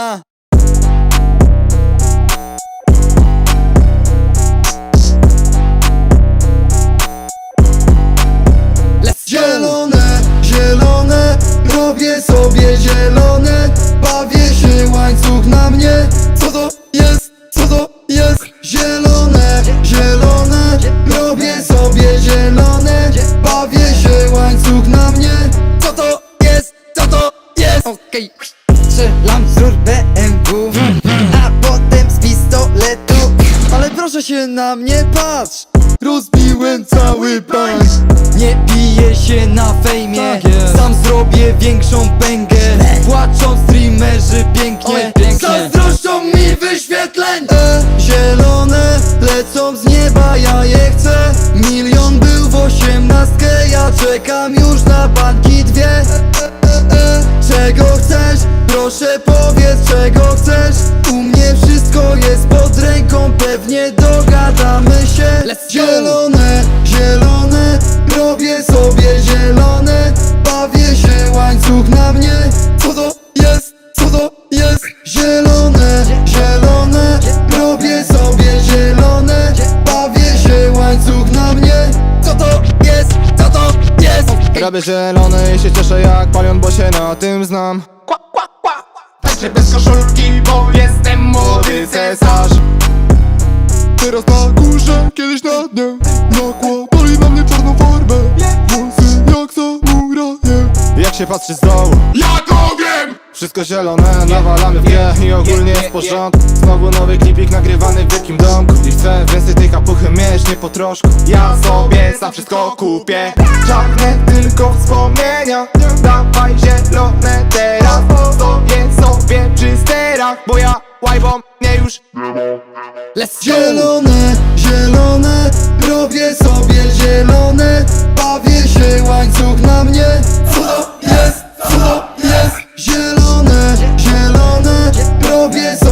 Ha! Zielone, zielone, robię sobie zielone. Bawię się łańcuch na mnie. Co to jest, co to jest? Zielone, zielone, robię sobie zielone. Bawię się łańcuch na mnie. Co to jest, co to jest? Okej. okay rur BMW A potem z pistoletu. Ale proszę się na mnie patrz. Rozbiłem cały bank Nie biję się na fejmie. Tak. Sam zrobię większą pęgę. Płaczą streamerzy pięknie. Zazdroszczą mi wyświetleń. E, Zielone lecą z nieba, ja je chcę. Milion był w osiemnastkę, ja czekam już na banki dwie Proszę powiedz czego chcesz. U mnie wszystko jest pod ręką, pewnie dogadamy się. Zielone, zielone, robię sobie zielone. Bawię się łańcuch na mnie. Co to jest, co to jest? Zielone, zielone, robię sobie zielone. Bawię się łańcuch na mnie. Co to jest, co to jest? Robię zielony i się cieszę jak palion, bo się na tym znam Tańczę bez koszulki, bo jestem młody cesarz. Teraz na górze, kiedyś na dnie Nakładali na mnie czarną farbę. Włosy jak samuraje. Jak się patrzy z dołu? Jak ogniem! Wszystko zielone, nawalamy w G I ogólnie jest w porządku. Znowu nowy klipik nagrywany w wielkim domku. I chcę więcej tej kapuchy mieć, nie po troszku. Ja sobie sam wszystko kupię. Czarne tylko wspomnienia. Dawaj zielone teraz Let's go! Zielone, zielone, robię sobie zielone Bawię się łańcuch na mnie Co to jest, co to jest? Zielone, zielone, robię sobie